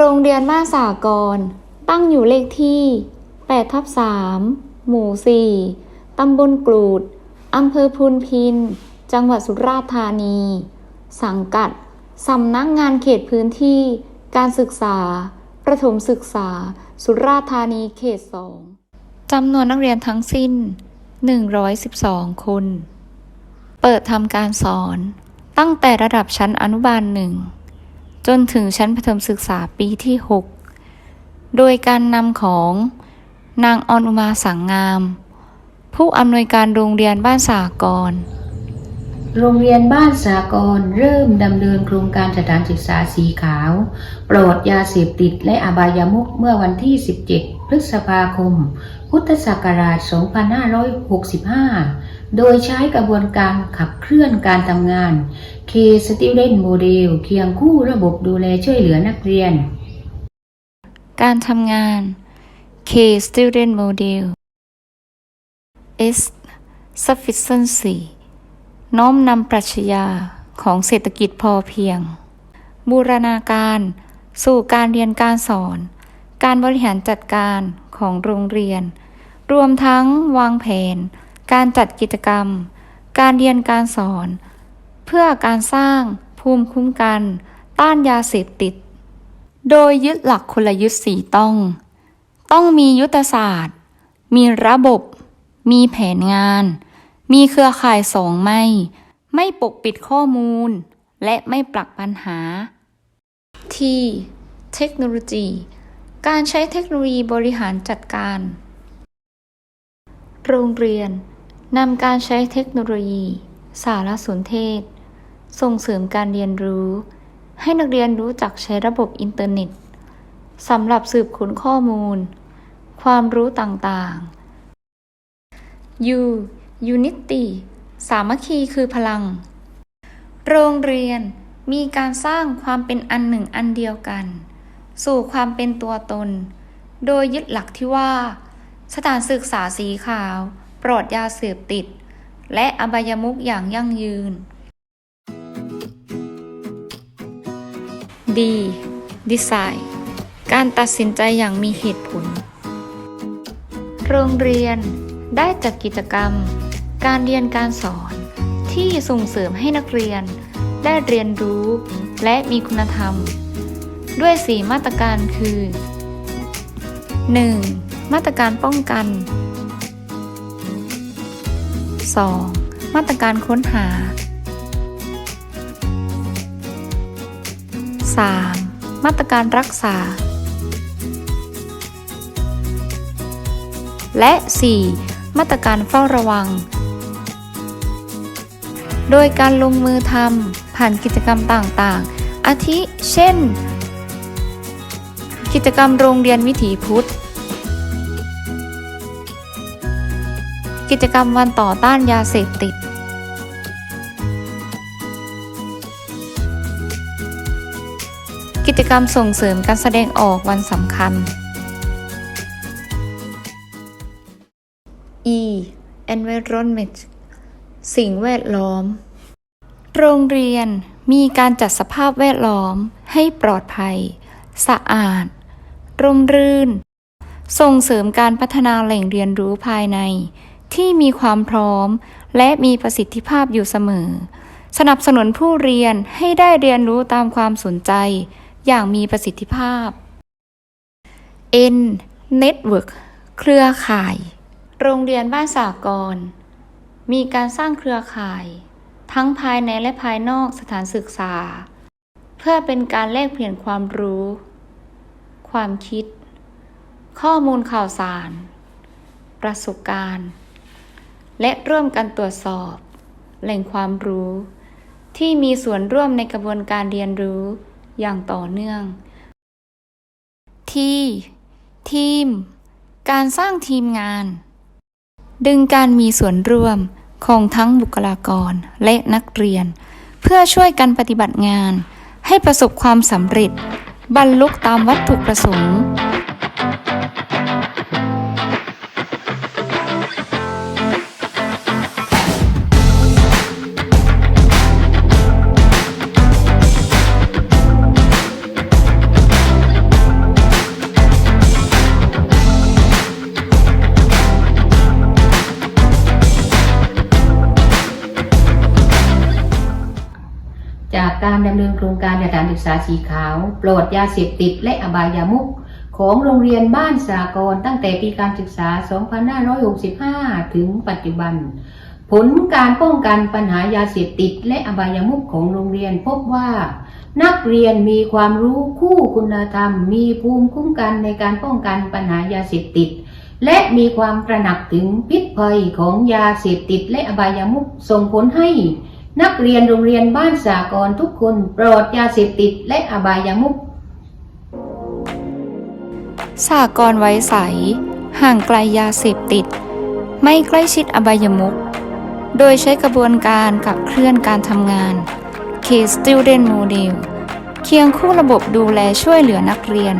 โรงเรียนบ้าสากร ตั้งอยู่เลขที่8ทับ3หมู่ 4 ตำบลกรูด อำเภอพูนพิน จังหวัดสุราษฎร์ธานี สังกัด สำนักงานเขตพื้นที่ การศึกษา ประถมศึกษา สุราษฎร์ธานีเขต 2 จำนวนนักเรียนทั้งสิ้น 112 คน เปิดทำการสอน ตั้งแต่ระดับชั้นอนุบาลหนึ่ง จนถึงชั้นประถมศึกษาปีที่ 6 โดยการนำของนางออนอุมาสังงาม ผู้อำนวยการโรงเรียนบ้านสากร โรงเรียนบ้านสากรเริ่มดำเนินโครงการสถานศึกษาสีขาว ปลอดยาเสพติดและอบายามุขเมื่อวันที่ 17 พฤษภาคม พุทธศักราช 2565 โดยใช้กระบวนการขับเคลื่อนการทำงาน K Student Model เคียงคู่ระบบดูแลช่วยเหลือนักเรียน การทำงาน K Student Model S Sufficiency น้อมนำปรัชญาของเศรษฐกิจพอเพียง บูรณาการ สู่การเรียนการสอน การบริหารจัดการของโรงเรียน รวมทั้งวางแผน การจัดกิจกรรม การเรียนการสอน เพื่อการสร้างภูมิคุ้มกัน ต้านยาเสพติด โดยยึดหลักคนละยุทธ์สี่ต้อง ต้องมียุทธศาสตร์ มีระบบ มีแผนงาน มีเครือข่ายสองไม่ ไม่ปกปิดข้อมูล และไม่ปลักปัญหา ที่เทคโนโลยี การใช้เทคโนโลยีบริหารจัดการ โรงเรียนนำการใช้เทคโนโลยี สารสนเทศ ส่งเสริมการเรียนรู้ ให้นักเรียนรู้จักใช้ระบบอินเทอร์เน็ตสำหรับสืบค้นข้อมูล ความรู้ต่างๆ U Unity สามัคคีคือพลัง โรงเรียนมีการสร้างความเป็นอันหนึ่งอันเดียวกัน สู่ความเป็นตัวตน โดยยึดหลักที่ว่า สถานศึกษาสีขาว ปลอดยาเสพติด และอบายมุขอย่างยั่งยืน D Design การตัดสินใจอย่างมีเหตุผล โรงเรียนได้จัดกิจกรรม การเรียนการสอน ที่ส่งเสริมให้นักเรียน ได้เรียนรู้และมีคุณธรรม ด้วย 4 มาตรการคือ 1. มาตรการป้องกัน 2. มาตรการค้นหา 3. มาตรการรักษา และ 4. มาตรการเฝ้าระวัง โดยการลงมือทำผ่านกิจกรรมต่างๆ อาทิ เช่น กิจกรรมโรงเรียนวิถีพุทธ กิจกรรมวันต่อต้านยาเสพติด กิจกรรมส่งเสริมการแสดงออกวันสำคัญ E environment สิ่งแวดล้อม โรงเรียนมีการจัดสภาพแวดล้อมให้ปลอดภัย สะอาด ร่มรื่น ส่งเสริมการพัฒนาแหล่งเรียนรู้ภายใน ที่มีความพร้อม และมีประสิทธิภาพอยู่เสมอ สนับสนุนผู้เรียนให้ได้เรียนรู้ตามความสนใจ อย่างมีประสิทธิภาพ N Network เครือข่าย โรงเรียนบ้านสากร มีการสร้างเครือข่าย ทั้งภายในและภายนอกสถานศึกษา เพื่อเป็นการแลกเปลี่ยนความรู้ ความคิด ข้อมูลข่าวสาร ประสบการณ์ และร่วมกันตรวจสอบ แหล่งความรู้ ที่มีส่วนร่วมในกระบวนการเรียนรู้ อย่างต่อเนื่อง ที่ ทีม การสร้างทีมงาน ดึงการมีส่วนร่วมของทั้งบุคลากรและนักเรียน เพื่อช่วยกันปฏิบัติงาน ให้ประสบความสำเร็จ บรรลุตามวัตถุประสงค์ การดำเนินโครงการสถานศึกษาสีขาว ปลอดยาเสพติดและอบายามุขของโรงเรียนบ้านสากรตั้งแต่ปีการศึกษา 2565 ถึงปัจจุบัน ผลการป้องกันปัญหายาเสพติดและอบายามุขของโรงเรียนพบว่า นักเรียนมีความรู้คู่คุณธรรม มีภูมิคุ้มกันในการป้องกันปัญหายาเสพติด และมีความตระหนักถึงพิษภัยของยาเสพติดและอบายามุขส่งผลให้ นักเรียนโรงเรียนบ้านสากรทุกคนปลอดยาเสพติดและอบายามุขสากรไว้ใส ห่างไกลยาเสพติด ไม่ใกล้ชิดอบายมุขโดยใช้กระบวนการขับเคลื่อนการทำงาน K Student Model เคียงคู่ระบบดูแลช่วยเหลือนักเรียน